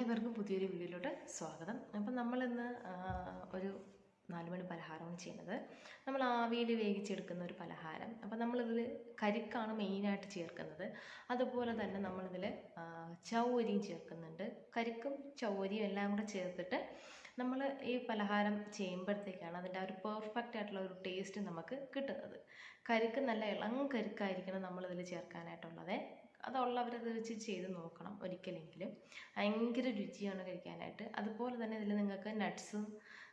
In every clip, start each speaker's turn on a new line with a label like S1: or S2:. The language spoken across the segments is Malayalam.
S1: എല്ലാവർക്കും പുതിയൊരു വീഡിയോയിലോട്ട് സ്വാഗതം. അപ്പം നമ്മളിന്ന് ഒരു നാലുമണി പലഹാരമാണ് ചെയ്യുന്നത്. നമ്മൾ ആവിയിൽ വേവിച്ചെടുക്കുന്ന ഒരു പലഹാരം. അപ്പം നമ്മളിതിൽ കരിക്കാണ് മെയിനായിട്ട് ചേർക്കുന്നത്. അതുപോലെ തന്നെ നമ്മളിതിൽ ചൗവരിയും ചേർക്കുന്നുണ്ട്. കരിക്കും ചൗവരിയും എല്ലാം കൂടെ ചേർത്തിട്ട് നമ്മൾ ഈ പലഹാരം ചെയ്യുമ്പോഴത്തേക്കാണ് അതിന്റെ ഒരു പെർഫെക്റ്റ് ആയിട്ടുള്ള ഒരു ടേസ്റ്റ് നമുക്ക് കിട്ടുന്നത്. കരിക്ക് നല്ല ഇളം കരിക്കായിരിക്കണം നമ്മളിതിൽ ചേർക്കാനായിട്ടുള്ളത്. അതുള്ളവരത് വെച്ച് ചെയ്ത് നോക്കണം ഒരിക്കലെങ്കിലും. ഭയങ്കര രുചിയാണ് കഴിക്കാനായിട്ട്. അതുപോലെ തന്നെ ഇതിൽ നിങ്ങൾക്ക് നട്ട്സും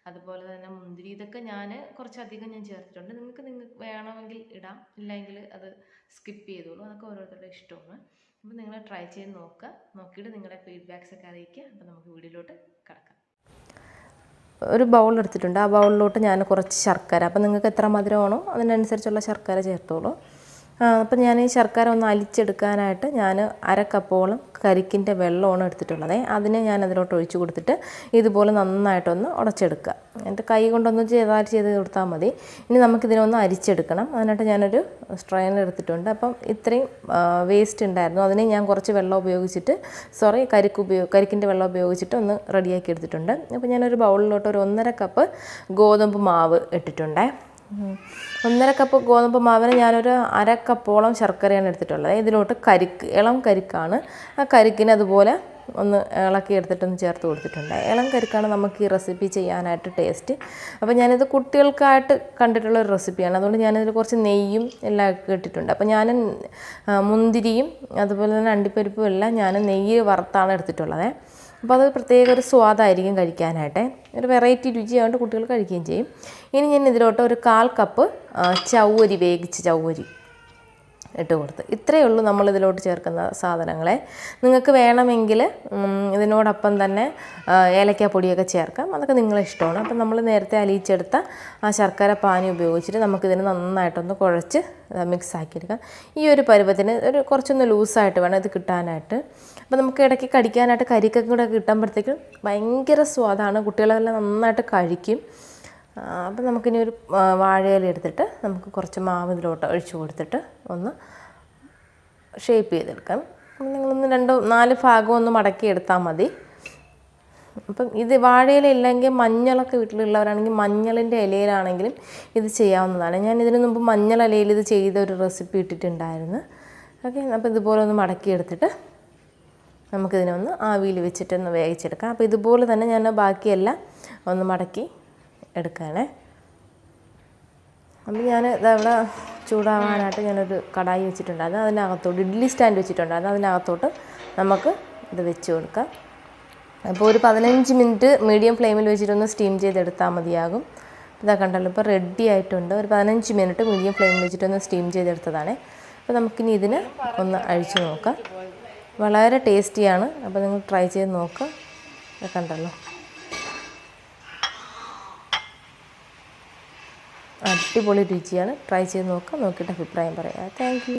S1: അതുപോലെ തന്നെ മുന്തിരി ഇതൊക്കെ ഞാൻ കുറച്ചധികം ഞാൻ ചേർത്തിട്ടുണ്ട്. നിങ്ങൾക്ക് നിങ്ങൾക്ക് വേണമെങ്കിൽ ഇടാം. ഇല്ലെങ്കിൽ അത് സ്കിപ്പ് ചെയ്തോളൂ. അതൊക്കെ ഓരോരുത്തരുടെ ഇഷ്ടമാണ്. അപ്പോൾ നിങ്ങൾ ട്രൈ ചെയ്ത് നോക്കുക. നോക്കിയിട്ട് നിങ്ങളുടെ ഫീഡ്ബാക്സ് ഒക്കെ അറിയിക്കുക. അപ്പോൾ നമുക്ക് വീഡിയോയിലോട്ട് കിടക്കാം.
S2: ഒരു ബൗൾ എടുത്തിട്ടുണ്ട്. ആ ബൗളിലോട്ട് ഞാൻ കുറച്ച് ശർക്കര. അപ്പോൾ നിങ്ങൾക്ക് എത്ര മധുരമാണോ അതിനനുസരിച്ചുള്ള ശർക്കര ചേർത്തോളൂ. അപ്പം ഞാൻ ഈ ശർക്കര ഒന്ന് അലിച്ചെടുക്കാനായിട്ട് ഞാൻ അര കപ്പോളം കരിക്കിന്റെ വെള്ളമാണ് എടുത്തിട്ടുള്ളത്. അതിനെ ഞാൻ അതിലോട്ട് ഒഴിച്ച് കൊടുത്തിട്ട് ഇതുപോലെ നന്നായിട്ടൊന്ന് ഉടച്ചെടുക്കുക. എന്റെ കൈ കൊണ്ടൊന്ന് ചെയ്താൽ ചെയ്ത് കൊടുത്താൽ മതി. ഇനി നമുക്കിതിനൊന്ന് അരിച്ചെടുക്കണം. അതിനായിട്ട് ഞാനൊരു സ്ട്രെയിനർ എടുത്തിട്ടുണ്ട്. അപ്പം ഇത്രയും വേസ്റ്റ് ഉണ്ടായിരുന്നു. അതിനെ ഞാൻ കുറച്ച് വെള്ളം ഉപയോഗിച്ചിട്ട് സോറി കരിക്ക് ഉപയോഗ കരിക്കിന്റെ വെള്ളം ഉപയോഗിച്ചിട്ട് ഒന്ന് റെഡിയാക്കി എടുത്തിട്ടുണ്ട്. അപ്പോൾ ഞാനൊരു ബൗളിലോട്ട് ഒരു ഒന്നര കപ്പ് ഗോതമ്പ് മാവ് ഇട്ടിട്ടുണ്ടേ. ഒന്നര കപ്പ് ഗോതമ്പ് മാവിന് ഞാനൊരു അര കപ്പോളം ശർക്കരയാണ് എടുത്തിട്ടുള്ളത്. ഇതിലോട്ട് കരിക്ക് ഇളം കരിക്കാണ്. ആ കരിക്കിന് അതുപോലെ ഒന്ന് ഇളക്കി എടുത്തിട്ടൊന്ന് ചേർത്ത് കൊടുത്തിട്ടുണ്ട്. ഇളം കരിക്കാണ് നമുക്ക് ഈ റെസിപ്പി ചെയ്യാനായിട്ട് ടേസ്റ്റ് അപ്പോൾ ഞാനിത് കുട്ടികൾക്കായിട്ട് കണ്ടിട്ടുള്ള ഒരു റെസിപ്പിയാണ് അതുകൊണ്ട് ഞാനിതിൽ കുറച്ച് നെയ്യും എല്ലാം ഇട്ടിട്ടുണ്ട്. അപ്പോൾ ഞാൻ മുന്തിരിയും അതുപോലെ തന്നെ അണ്ടിപ്പരിപ്പും എല്ലാം ഞാൻ നെയ്യ് വറുത്താണ് എടുത്തിട്ടുള്ളത്. അപ്പോൾ അത് പ്രത്യേക ഒരു സ്വാദായിരിക്കും കഴിക്കാനായിട്ട്. ഒരു വെറൈറ്റി രുചിയായതുകൊണ്ട് കുട്ടികൾ കഴിക്കുകയും ചെയ്യും. ഇനി ഞാൻ ഇതിലോട്ട് ഒരു കാൽ കപ്പ് ചവ്വരി വേഗിച്ച് ചവ്വരി ഇട്ട് കൊടുത്ത്. ഇത്രയേ ഉള്ളൂ നമ്മൾ ഇതിലോട്ട് ചേർക്കുന്ന സാധനങ്ങളെ. നിങ്ങൾക്ക് വേണമെങ്കിൽ ഇതിനോടൊപ്പം തന്നെ ഏലക്കാപ്പൊടിയൊക്കെ ചേർക്കാം. അതൊക്കെ നിങ്ങളെ ഇഷ്ടമാണ്. അപ്പം നമ്മൾ നേരത്തെ അലിയിച്ചെടുത്ത ആ ശർക്കര പാനി ഉപയോഗിച്ചിട്ട് നമുക്കിതിന് നന്നായിട്ടൊന്ന് കുഴച്ച് മിക്സ് ആക്കിയെടുക്കാം. ഈ ഒരു പരുവത്തിന് ഒരു കുറച്ചൊന്ന് ലൂസായിട്ട് വേണം ഇത് കിട്ടാനായിട്ട്. അപ്പോൾ നമുക്ക് ഇടയ്ക്ക് കടിക്കാനായിട്ട് കരിക്കൊക്കെ കൂടെ കിട്ടുമ്പോഴത്തേക്കും ഭയങ്കര സ്വാദാണ്. കുട്ടികളെല്ലാം നന്നായിട്ട് കഴിക്കും. അപ്പം നമുക്കിനി ഒരു വാഴയില എടുത്തിട്ട് നമുക്ക് കുറച്ച് മാവ് ഇതിലോട്ട് ഒഴിച്ച് കൊടുത്തിട്ട് ഒന്ന് ഷേപ്പ് ചെയ്തെടുക്കാം. നിങ്ങളൊന്ന് രണ്ടോ നാല് ഭാഗം ഒന്ന് മടക്കി എടുത്താൽ മതി. അപ്പം ഇത് വാഴയില ഇല്ലെങ്കിൽ മഞ്ഞളൊക്കെ വീട്ടിലുള്ളവരാണെങ്കിൽ മഞ്ഞളിന്റെ ഇലയിലാണെങ്കിലും ഇത് ചെയ്യാവുന്നതാണ്. ഞാൻ ഇതിനു മുമ്പ് മഞ്ഞൾ ഇലയിൽ ഇത് ചെയ്ത ഒരു റെസിപ്പി ഇട്ടിട്ടുണ്ടായിരുന്നു. ഓക്കെ അപ്പോൾ ഇതുപോലെ ഒന്ന് മടക്കി എടുത്തിട്ട് നമുക്കിതിനെ ഒന്ന് ആവിയിൽ വെച്ചിട്ടൊന്ന് വേവിച്ചെടുക്കാം. അപ്പോൾ ഇതുപോലെ തന്നെ ഞാൻ ബാക്കിയെല്ലാം ഒന്ന് മടക്കി എടുക്കുകയാണേ അപ്പം ഞാൻ ഇതവിടെ ചൂടാവാനായിട്ട് ഞാനൊരു കടായി വെച്ചിട്ടുണ്ടായിരുന്നു അതിനകത്തോട്ട് ഇഡ്ഡലി സ്റ്റാൻഡ് വെച്ചിട്ടുണ്ടായിരുന്നു അതിനകത്തോട്ട് നമുക്ക് ഇത് വെച്ച് കൊടുക്കാം. അപ്പോൾ ഒരു പതിനഞ്ച് മിനിറ്റ് മീഡിയം ഫ്ലെയിമിൽ വെച്ചിട്ടൊന്ന് സ്റ്റീം ചെയ്തെടുത്താൽ മതിയാകും. ഇതാ കണ്ടല്ലോ ഇപ്പോൾ റെഡി ആയിട്ടുണ്ട്. ഒരു പതിനഞ്ച് മിനിറ്റ് മീഡിയം ഫ്ലെയിമിൽ വെച്ചിട്ടൊന്ന് സ്റ്റീം ചെയ്തെടുത്തതാണ്. അപ്പോൾ നമുക്കിനി ഇതിന് ഒന്ന് അഴിച്ചു നോക്കാം. വളരെ ടേസ്റ്റിയാണ്. അപ്പോൾ നിങ്ങൾ ട്രൈ ചെയ്ത് നോക്കുക കണ്ടല്ലോ. അടിപൊളി രുചിയാണ് ട്രൈ ചെയ്ത് നോക്കാം. നോക്കിയിട്ട് അഭിപ്രായം പറയാം. താങ്ക്